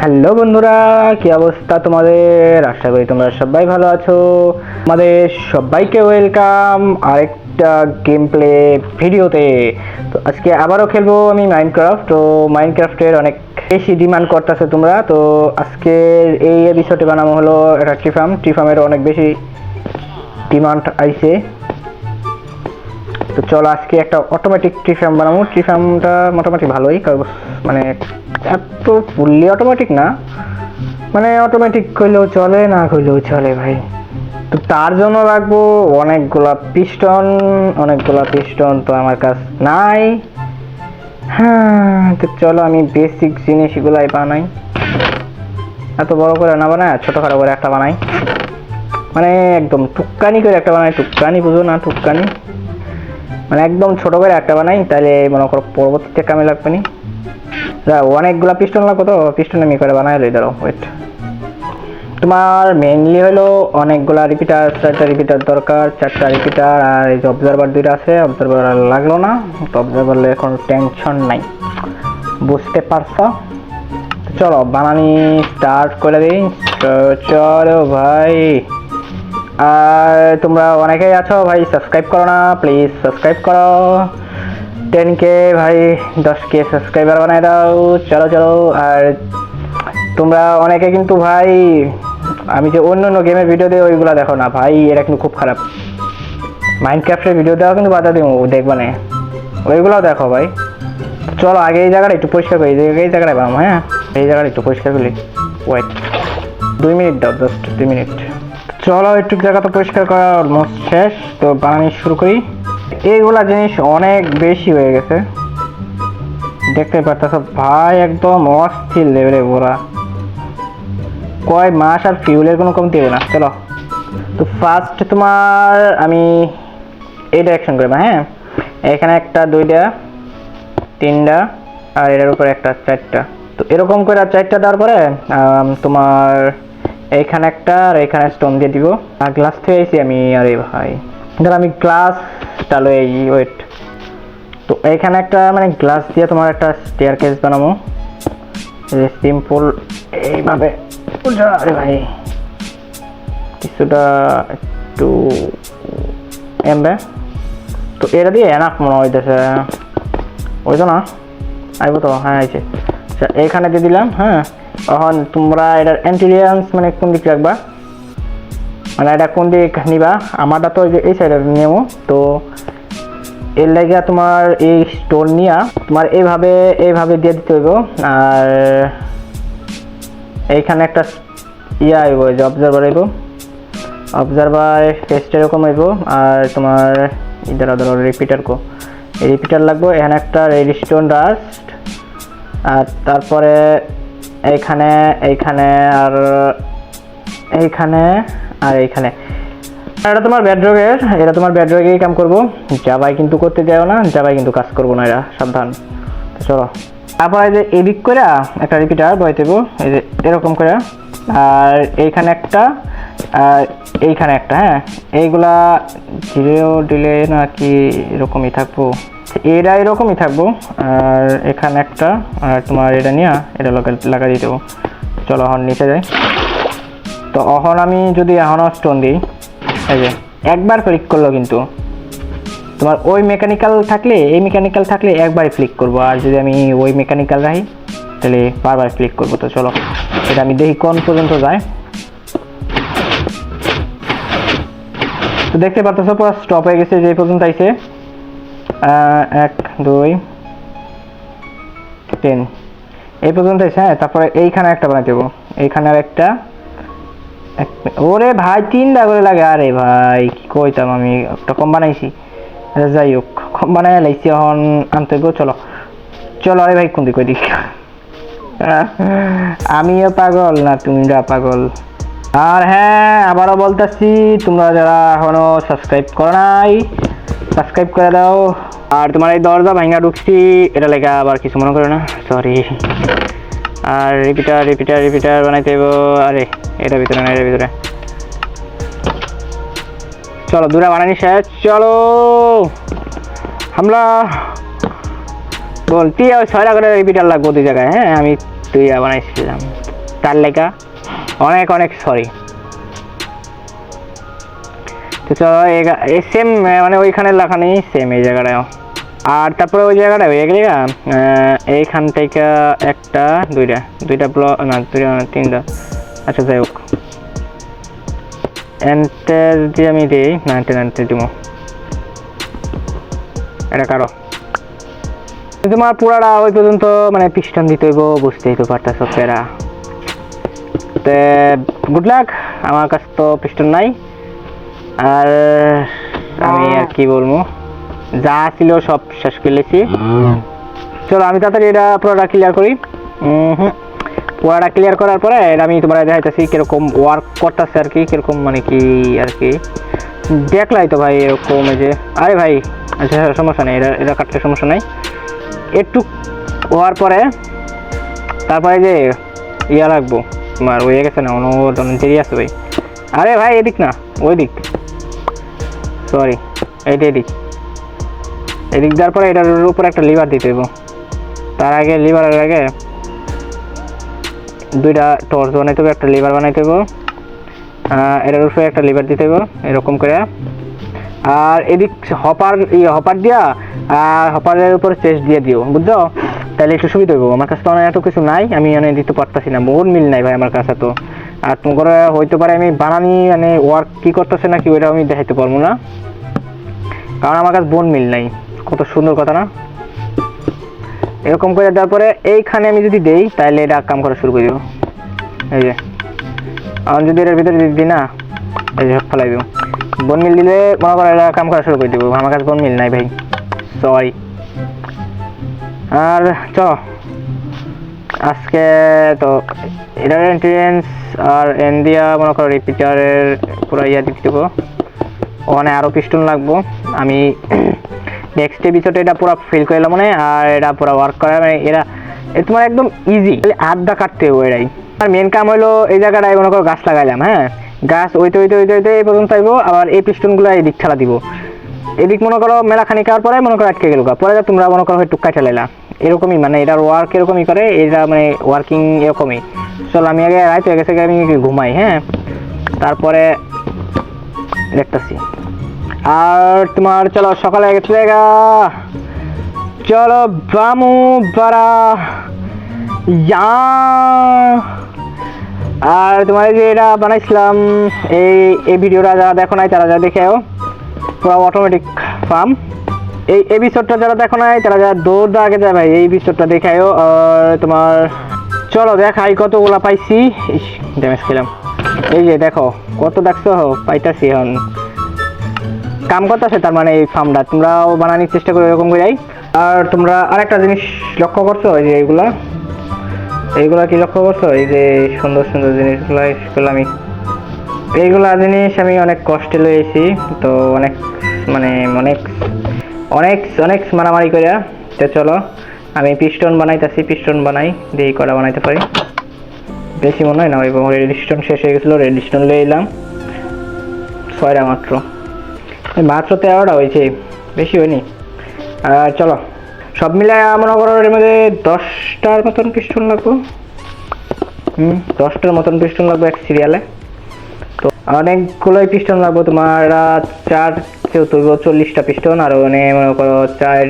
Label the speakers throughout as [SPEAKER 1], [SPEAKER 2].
[SPEAKER 1] Hello বন্ধুরা, কি অবস্থা তোমাদের? আশা করি তোমরা সবাই ভালো আছো। আমাদের সবাইকে ওয়েলকাম আরেকটা গেম প্লে ভিডিওতে। তো আজকে আবারও খেলব আমি মাইনক্রাফট তো মাইনক্রাফটের অনেক বেশি ডিমান্ড করতেছে তোমরা। তো আজকে এই এপিসোডে বানানো হলো একটা ট্রিফার্ম ট্রিফার্মের অনেক বেশি ডিমান্ড আইছে। তো চলো, আজকে একটা অটোমেটিক ট্রিফার্ম বানাবো। ট্রিফার্মটা মোটামুটি ভালোই মানে এত ফুললি অটোমেটিক না। মানে অটোমেটিক করলেও চলে, না করলেও চলে ভাই। তো তার জন্য রাখব অনেকগুলা পিস্টন অনেকগুলা পিস্টন তো আমার কাছে নাই। হ্যাঁ তো চলো আমি বেসিক জিনিসগুলাই বানাই। এত বড় করে না বানায় ছোটোখাটো করে একটা বানাই। মানে একদম টুককানি করে একটা বানাই। টুককানি বুঝো না টুককানি মানে একদম ছোট করে একটা বানাই তাহলে মনে করো পরবর্তীতে কামে লাগবে নি। যা, অনেকগুলা পিস্টন লাগবে তো পিস্টন আমি করে বানাই লই দাঁড়ো ওয়েট তোমার মেইনলি হলো অনেকগুলা রিপিটার চারটা রিপিটার দরকার, চারটা রিপিটার আর এই যে অবজারভার দুইটা আছে অবজারভার লাগল না, তো অবজারভার এখন টেনশন নাই। বুঝতে পারছ? চলো, বানানি স্টার্ট করে দিই। চলো ভাই। আর তোমরা অনেকেই আছো, ভাই সাবস্ক্রাইব করো না প্লিজ সাবস্ক্রাইব করো। টেন কে ভাই, দশ কে সাবস্ক্রাইবার বানাই দাও, চলো চলো। আর তোমরা অনেকে কিন্তু, ভাই, আমি যে অন্য অন্য গেমের ভিডিও দিই ওইগুলো দেখো না, ভাই এটা কিন্তু খুব খারাপ। মাইনক্রাফটের ভিডিও দেওয়া কিন্তু বাধা দিব দেখবা না। ওইগুলোও দেখো, ভাই। চলো, আগে এই জায়গাটা একটু পরিষ্কার করি, এই জায়গাটায় বাম হ্যাঁ? এই জায়গাটা একটু পরিষ্কার করি। ওয়েট দুই মিনিট দাও জাস্ট দুই মিনিট চলো, একটু জায়গা তো পরিষ্কার করা অলমোস্ট শেষ। তো বানানি শুরু করি। এইগুলা জিনিস অনেক বেশি হয়ে গেছে। দেখতে পারতেছ, ভাই, একদম অস্থির লেভেলে ওরা। কয় মাস আর ফিউলের কোনো কমতি হবে না। চলো। তো ফার্স্ট তোমার আমি এই ডাইরেকশন করব হ্যাঁ? এখানে একটা, দুইটা, তিনটা, আর এটার উপরে একটা, চারটা। তো এরকম করে চারটা দেওয়ার পরে তোমার এইখানে একটা আর এখানে স্টোন দিয়ে দিব। আর গ্লাস থেকে আইছি আমি, আরে ভাই। ধর আমি গ্লাসটা লই ওয়েট তো এইখানে একটা মানে গ্লাস দিয়ে তোমার একটা স্টেয়ার কেস বানাবো সিম্পল এইভাবে। আরে ভাই। কিছুটা একটু এমবে তো এটা দিয়ে এনাফ মনে হইতেছে। ওই তো না? আইব তো হ্যাঁ আইছে। আচ্ছা এইখানে দিয়ে দিলাম হ্যাঁ। এখন তোমরা এটার এন্টিরিয়ান্স মানে কোন দিক রাখবা? মানে এটা কোন দিক নিবা? আমারটা তো এই সাইডে নেব। তো এর লাগে তোমার এই স্টোন নিয়া তোমার এইভাবে এইভাবে দিয়ে দিতে হইব। আর এইখানে একটা ইয়া আইব যে অবজারভার আইব অবজারভার ফেসটা এরকম আইব আর তোমার ইদারা ধরো রিপিটার কো। রিপিটার লাগবে। এখানে একটা রেডিস্টোন ডাস্ট আর তারপরে এইখানে এইখানে আর এইখানে আর এইখানে। এটা তোমার ব্যাড্রগের এটা তোমার ব্যাড্রগেই কাম করব। জাবাই কিন্তু করতে যাও না জাবাই কিন্তু কাজ করব না এরা, সাবধান। চলো। তারপর এই যে এদিক করে একটা রিপিটার বয় দেবো, এই যে এরকম করে আর এইখানে একটা, আর এইখানে একটা হ্যাঁ। এইগুলা জিরো দিলে নাকি এরকমই থাকব? এরা এরকমই থাকব। আর এখানে একটা আর তোমার এটা নিয়ে এটা লাগা- দিয়ে দেবো। চলো এখন নিচে যাই। তো অহন আমি যদি এখনও স্টোন দিই এই যে একবার ক্লিক করল কিন্তু। তোমার ওই মেকানিক্যাল থাকলে এই মেকানিক্যাল থাকলে একবারই ক্লিক করব। আর যদি আমি ওই মেকানিক্যাল রাখি তাহলে বারবার ক্লিক করব। তো চলো এটা আমি দেখি কোন পর্যন্ত যায়। তো দেখতে পাচ্ছ পুরো স্টপ হয়ে গেছে যে পর্যন্ত আহ, এক দুই তিন। এই পর্যন্ত আইছে হ্যাঁ তারপরে এইখানে একটা বানাই দেবো। এইখানে আর একটা ওরে ভাই তিনটা করে লাগে। আরে ভাই কি কইতাম আমি? একটা কম বানাইছি। আচ্ছা, যাই হোক কম বানাই লাইছি এখন আনতে হইব চলো। চলো আরে ভাই কোন দিক ওই দিক আমিও পাগল না তুমিরা পাগল? আর হ্যাঁ আবারও বলতেছি তোমরা যারা এখনও সাবস্ক্রাইব করো নাই সাবস্ক্রাইব করে দাও। আর তোমার এই দরজা ভাঙা ঢুকছি, এটা লেখা আবার কিছু মনে করো না সরি আর রিপিটার রিপিটার রিপিটার বানাইতে আরে, এটা ভিতরে না এটার ভিতরে। চলো, দুটা বানানি শেষ, চলো। হামলা। বলতি ওই ছয়টা করে রিপিটার লাগবো দুই জায়গায় হ্যাঁ? আমি তুই বানাইছিলাম। তার লেখা অনেক অনেক সরি তো চলো এই সেম মানে ওইখানে লেখা নেই সেম এই জায়গাটাও আর তারপরে ওই জায়গাটা ওই জায়গা এইখান থেকে একটা দুইটা দুইটা ব্লক না দুইটা না, তিনটা। আচ্ছা যাই হোক। এন্টার দিয়ে আমি দিই না এন্টার এন্টার দিব। এটা কারও? তোমার পুরাটা ওই পর্যন্ত মানে পিস্টন দিতে হইব বুঝতেই তো পারতেছ প্যারা তে গুড লাক আমার কাছে তো পিস্টন নাই। আর আমি আর কি বলব? যা ছিল সব শেষ করেছি চলো আমি তাড়াতাড়ি এটা পুরোটা ক্লিয়ার করি। হুম। পুরোটা ক্লিয়ার করার পরে এটা আমি তোমার দেখাইতেছি কীরকম ওয়ার্ক করতেছে আর কি কীরকম মানে কি আর কি। দেখলাই তো ভাই এরকম এই যে। আরে ভাই আচ্ছা সমস্যা নেই এটা এটা কাটলে সমস্যা নাই। একটু হওয়ার পরে তারপরে যে ইয়া রাখব তোমার ওই গেছে না অন্য দেরি আছে ভাই। আরে ভাই এদিক না ওই দিক সরি এইটা এদিক। এদিক দেওয়ার পরে এটার উপর একটা লিভার দিতে হইব। তার আগে লিভারের আগে দুইটা টর্চ বানাইতে হবে একটা লিভার বানাইতে হইব। এটার উপরে একটা লিভার দিতে হইব, এরকম করে। আর এদিক হপার ইয়ে হপার দিয়া, আর হপারের উপর চেস্ট দিয়ে দিও, বুঝছ? তাহলে একটু সুবিধা হইব। আমার কাছে তো অনেক এত কিছু নাই, আমি অনেক দিতে পারতাছি না। বহুত মিল নাই ভাই আমার কাছে তো। আর তোমার হইতে পারে আমি বানানি মানে ওয়ার্ক কি করতেছে না কি ওইটা আমি দেখাইতে পারব না। কারণ আমার কাছে বোন মিল নাই, কত সুন্দর কথা না? এরকম করে দেওয়ার পরে এইখানে আমি যদি দেই তাহলে এটা কাম করা শুরু করে দেবো। এই যে, আর যদি এটার ভিতরে যদি দিই না, এই যে ফেলাই দেবো। বন মিল দিলে মনে করো এটা কাম করা শুরু করে দেবো। আমার কাছে বন মিল নাই ভাই, সরি। আর চ আজকে তো এটার এন্ট্রিয়েন্স আর এন্ডিয়া মনে করো রিপিটারের পুরো ইয়া দিতে দেবো। ওখানে আরও পিস্টন লাগবো। আমি নেক্সট এপিসোডে এটা পুরো ফিল করে এলাম মানে আর এটা পুরো ওয়ার্ক করা মানে এরা তোমার একদম ইজি আড্ডা কাটতে হবে এটাই আর মেন কাম হলো এই জায়গাটায় মনে করো গাছ লাগাইলাম হ্যাঁ? গাছ ওইতে ওইতে ওইতে ওইতে এই পর্যন্ত আইবো, আবার এই পিস্টনগুলো এই দিক ঠেলা দিব। এদিক মনে করো মেলা খানি খাওয়ার পরে মনে করো আটকে গেল পরে তোমরা মনে করো টুকা ঠেলাইলা এরকমই মানে এটার ওয়ার্ক এরকমই করে এটা মানে ওয়ার্কিং এরকমই। চলো, আমি আগে রাইত গেছে আমি ঘুমাই হ্যাঁ? তারপরে দেখতেছি। আর তোমার, চলো, সকালে গেছে গা চলো, বামু বারা ইয়া। আর তোমার যে এটা বানাইছিলাম, এই এই ভিডিওটা যারা দেখো নাই, তারা যা দেখেও পুরো অটোমেটিক ফার্ম এই এপিসোডটা যারা দেখো নাই, তারা যারা দৌড় আগে যায় ভাই এই এপিসোডটা দেখায়ও আর তোমার, চলো দেখাই কতগুলা পাইছি। ড্যামেজ খেলাম। এই যে দেখো, কত দেখছ পাইতাছি এখন। কাম করতেছে তার মানে এই ফার্মটা তোমরাও বানানোর চেষ্টা করো এরকম করে আর তোমরা আরেকটা জিনিস লক্ষ্য করছ, এই যে এইগুলা? এইগুলা কি লক্ষ্য করছ? এই যে সুন্দর সুন্দর জিনিসগুলো স্কুল আমি এইগুলা জিনিস আমি অনেক কষ্টে লয়েছি তো অনেক মানে অনেক অনেক অনেক মারামারি করে তো চলো আমি পিস্টন বানাইতেছি পিস্টন বানাই দিয়ে করা বানাইতে পারি। বেশি মনে হয় না ওই রেড স্টোন শেষ হয়ে গেছিল রেড স্টোন লিয়ে এলাম। ছয়টা মাত্র। মাত্র তেরোটা হয়েছে বেশি হয়নি। আর চলো সব মিলে মনে করো এর মধ্যে দশটার মতন পিস্টন লাগবো। হুম দশটার মতন পিস্টন লাগবে এক সিরিয়ালে তো অনেকগুলোই পিস্টন লাগবো তোমার আহ, চার চৌদ্দ চল্লিশটা পিস্টন, আর মানে মনে করো চার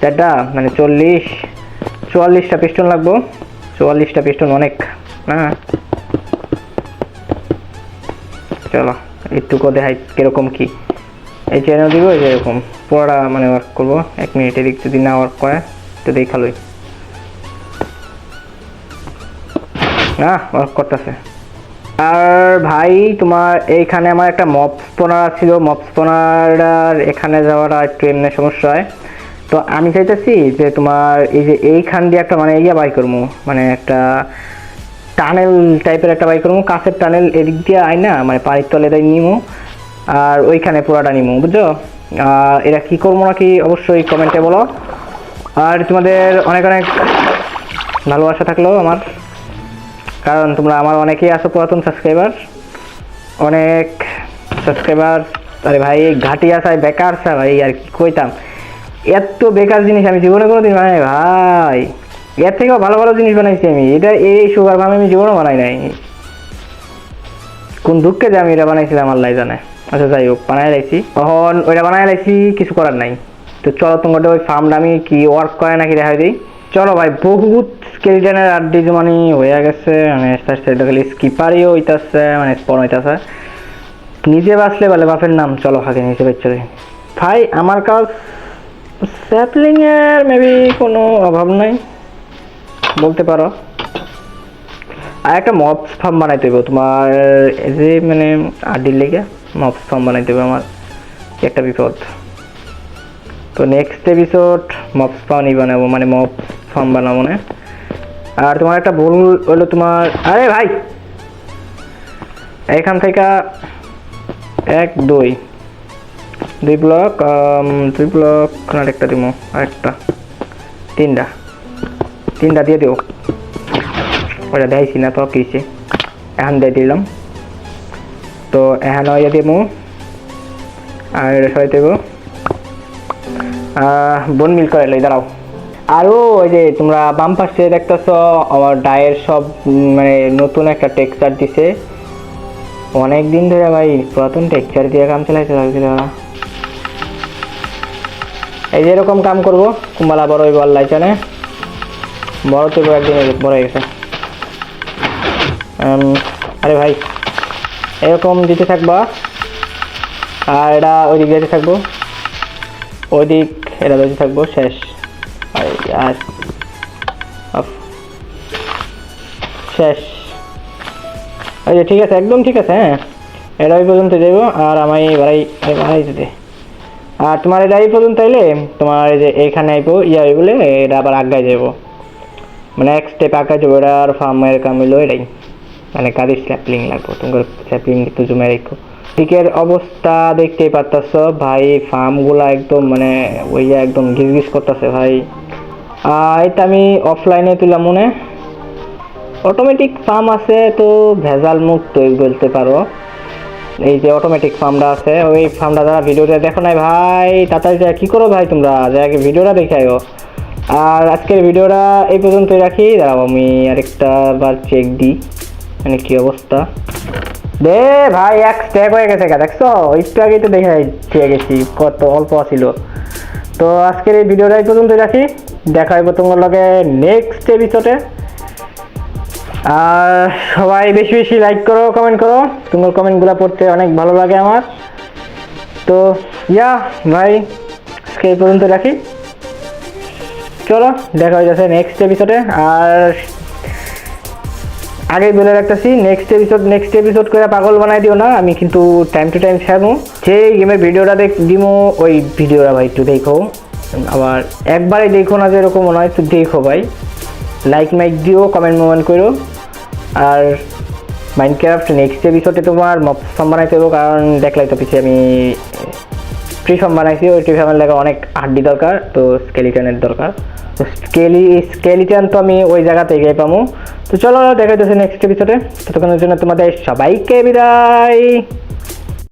[SPEAKER 1] চারটা মানে চল্লিশ, চুয়াল্লিশটা পিস্টন লাগবে। চুয়াল্লিশটা পিস্টন অনেক হ্যাঁ চলো একটুকু দেখাই কীরকম কি। এই চ্যানেল দিব যে এরকম। পুরোটা মানে ওয়ার্ক করব। এক মিনিট এদিক যদি না ওয়ার্ক করে, তো দেখালোই। না ওয়ার্ক করতেছে। আর ভাই, তোমার এইখানে আমার একটা মপ স্পনার ছিল। মপ স্পনার এখানে যাওয়ার একটু এমনি সমস্যা হয় তো আমি চাইতেছি যে তোমার এই যে এইখান দিয়ে একটা মানে ইয়া বাই করব মানে একটা টানেল টাইপের একটা বাই করব কাছের টানেল এদিক দিয়ে আয় না মানে পানির তলে তাই নিমো আর ওইখানে পুরাটা নিমো, বুঝছ? এটা কি করব নাকি অবশ্যই কমেন্টে বলো। আর তোমাদের অনেক অনেক ভালোবাসা থাকল আমার। কারণ তোমরা আমার অনেকেই আছো পুরাতন সাবস্ক্রাইবার অনেক সাবস্ক্রাইবার আরে ভাই ঘাটি আসায় বেকার সা ভাই আর কি কইতাম। এত বেকার জিনিস আমি জীবনে কোনোদিন মানে ভাই। এর থেকেও ভালো ভালো জিনিস বানাইছি আমি। এটা এই সুগার ফার্ম আমি জীবনও বানাই নাই। কোন দুঃখে যে আমি এটা বানাইছিলাম আল্লাহ জানে। আচ্ছা যাই হোক, বানাই লাইছি। তখন ওইটা বানাই লাইছি, কিছু করার নাই। তো চলো তোমাদের ওই ফার্মটা আমি কি ওয়ার্ক করে নাকি দেখা দিই। চলো ভাই, বহুত স্কেলিটনের আড্ডি মানে হয়ে গেছে মানে আস্তে এটা খালি স্কিপারই হইতাছে মানে স্পন হইতাছে। নিজে বাঁচলে বলে বাপের নাম, চলো হাতে নিচে বেচে দিই ভাই, আমার কাজ স্যাপলিং এর মেবি কোনো অভাব নাই, বলতে পারো। আর একটা মপস ফার্ম বানাইতে হবে তোমার যে মানে আডির লেগে মপস ফার্ম বানাইতে হবে আমার একটা বিপদ তো নেক্সট এপিসোড মপস ফার্মই বানাবো মানে মপ ফার্ম বানাবো না। আর তোমার একটা ভুল হলো তোমার আরে ভাই! এখান থেকে এক, দুই। দুই ব্লক দুই ব্লক আর একটা দিব আরেকটা তিনটা। তিনটা দিয়ে দিও। ওটা দেখাইছি না তো কিছে এখন দিয়ে দিলাম। তো এখন ইয়ে দিব আর সবাই দেব। বন মিল করে লই, দাঁড়াও। আরও ওই যে তোমরা বাম পাশে দেখতেছ, আমার ডায়ের সব মানে নতুন একটা টেক্সচার দিছে। অনেক দিন ধরে ভাই, পুরাতন টেক্সচার দিয়ে কাম চালাইতে লাগছিল এই যে এরকম কাম করব, কুম্বালা বড় হইব আল্লাহ জানে। বড় তো একদিন, বড় হয়ে গেছে। আরে ভাই, এরকম দিতে থাকবা। আর এটা ওই দিক দিতে থাকব। ওই দিক এটা দিতে থাকব, শেষ। আর শেষ। যে, ঠিক আছে, একদম ঠিক আছে হ্যাঁ। এটা ওই পর্যন্ত যাইব আর আমি বাড়াই বাড়াই দিতে। আর তোমার এটা পর্যন্ত এলে, তোমার এই যে এইখানে আইবো, ইয়া হইব বলে, এটা আবার আগায় যাব মানে এক স্টেপ আগায় যাব এটা আর ফার্মের কাম হইল এটাই। মানে কাদের স্যাপলিং লাগবো তোমার স্যাপলিং একটু জমে রাখো দিকের অবস্থা দেখতেই পারতাছ, ভাই ফার্মগুলা একদম মানে ওই একদম ঘিস ঘিস করতেছে, ভাই। এটা আমি অফলাইনে তুলাম মনে। অটোমেটিক ফার্ম আছে তো ভেজাল মুক্ত বলতে পারো। এই যে অটোমেটিক ফার্মটা আছে, ওই ফার্মটা যারা ভিডিওটা দেখো নাই ভাই, তাড়াতাড়ি যা কি করো ভাই তোমরা? যারা ভিডিওটা দেখে আয়ো। আর আজকের ভিডিওটা এই পর্যন্তই রাখি। দাঁড়াও, আমি আরেকটা বার চেক দিই মানে কি অবস্থা। দে ভাই, এক স্ট্যাক হয়ে গেছে দেখছ? একটু আগেই তো দেখে চেয়ে গেছি কত অল্প ছিল। তো আজকের এই ভিডিওটাই এই পর্যন্তই রাখি। দেখা হইব তোমার লগে নেক্সট এপিসোডে আর সবাই বেশি বেশি লাইক করো কমেন্ট করো। তোমার কমেন্টগুলো পড়তে অনেক ভালো লাগে আমার। তো, ইয়া, ভাই, আজকে এই পর্যন্ত রাখি। চলো, দেখা হয়ে যাচ্ছে নেক্সট এপিসোডে আর আগেই বলে রাখতেছি নেক্সট এপিসোড নেক্সট এপিসোড করে পাগল বানাই দিও না, আমি কিন্তু টাইম টু টাইম ছাড়বো। যে গেমের ভিডিওটা দেখ দিমো, ওই ভিডিওটা ভাই একটু দেখো। আবার একবারে দেখো না যে এরকম নয় একটু দেখো ভাই। লাইক মাইক দিও কমেন্ট মোমেন্ট করো। আর মাইনক্রাফট নেক্সট এপিসোডে তোমার মপ বানাইতে হবে, কারণ দেখলাই তো পিছিয়ে আমি ফার্ম বানাইছি, ওই ট্রি ফার্মের লাগে অনেক হাড্ডি দরকার, তো স্কেলিটনের দরকার। তো স্কেলি স্কেলিটন তো আমি ওই জায়গা থেকে পাবো তো চলো দেখা যাচ্ছে নেক্সট এপিসোডে ততক্ষণের জন্য তোমাদের সবাইকে বিদায়।